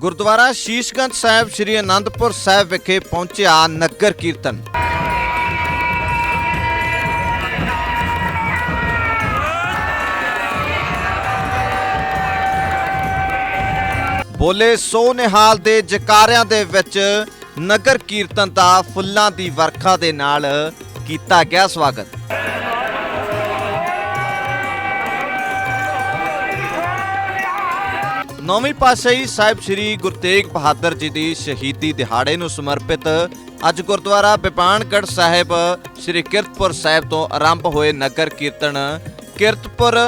ਗੁਰਦੁਆਰਾ ਸ਼ੀਸ਼ਗੰਜ ਸਾਹਿਬ ਸ੍ਰੀ ਅਨੰਦਪੁਰ ਸਾਹਿਬ ਵਿਖੇ ਪਹੁੰਚਿਆ ਨਗਰ ਕੀਰਤਨ। ਬੋਲੇ ਸੋ ਨਿਹਾਲ ਦੇ ਜਕਾਰਿਆਂ ਦੇ ਵਿੱਚ ਨਗਰ ਕੀਰਤਨ ਦਾ ਫੁੱਲਾਂ ਦੀ ਵਰਖਾ ਦੇ ਨਾਲ ਕੀਤਾ ਗਿਆ ਸਵਾਗਤ। ਨੌਵੀਂ ਪਾਤਸ਼ਾਹੀ ਸਾਹਿਬ ਸ੍ਰੀ ਗੁਰੂ ਤੇਗ ਬਹਾਦਰ ਜੀ ਦੀ ਸ਼ਹੀਦੀ ਦਿਹਾੜੇ ਨੂੰ ਸਮਰਪਿਤ ਅੱਜ ਗੁਰਦੁਆਰਾ ਬਿਪਾਨਗੜ੍ਹ ਸਾਹਿਬ, ਸ੍ਰੀ ਕਿਰਤਪੁਰ ਸਾਹਿਬ ਤੋਂ ਆਰੰਭ ਹੋਏ ਨਗਰ ਕੀਰਤਨ ਕਿਰਤਪੁਰ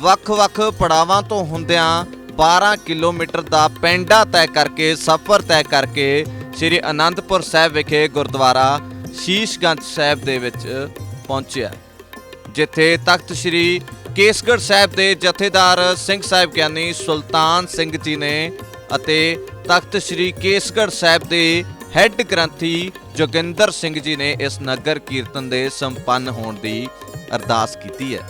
ਵੱਖ-ਵੱਖ ਪੜਾਵਾਂ ਤੋਂ ਹੁੰਦਿਆਂ 12 ਕਿਲੋਮੀਟਰ ਦਾ ਪੈਂਡਾ ਤੈਅ ਕਰਕੇ, ਸਫ਼ਰ ਤੈਅ ਕਰਕੇ ਸ੍ਰੀ ਅਨੰਦਪੁਰ ਸਾਹਿਬ ਵਿਖੇ ਗੁਰਦੁਆਰਾ ਸ਼ੀਸ਼ਗੰਜ ਸਾਹਿਬ ਦੇ ਵਿੱਚ ਪਹੁੰਚਿਆ। ਜਿੱਥੇ ਤਖਤ ਸ੍ਰੀ ਕੇਸਗੜ੍ਹ ਸਾਹਿਬ ਦੇ ਜਥੇਦਾਰ ਸਿੰਘ ਸਾਹਿਬ ਗਿਆਨੀ ਸੁਲਤਾਨ ਸਿੰਘ ਜੀ ਨੇ ਅਤੇ ਤਖਤ ਸ੍ਰੀ ਕੇਸਗੜ੍ਹ ਸਾਹਿਬ ਦੇ ਹੈੱਡ ਗ੍ਰੰਥੀ ਜੋਗਿੰਦਰ ਸਿੰਘ ਜੀ ਨੇ ਇਸ ਨਗਰ ਕੀਰਤਨ ਦੇ ਸੰਪੰਨ ਹੋਣ ਦੀ ਅਰਦਾਸ ਕੀਤੀ ਹੈ।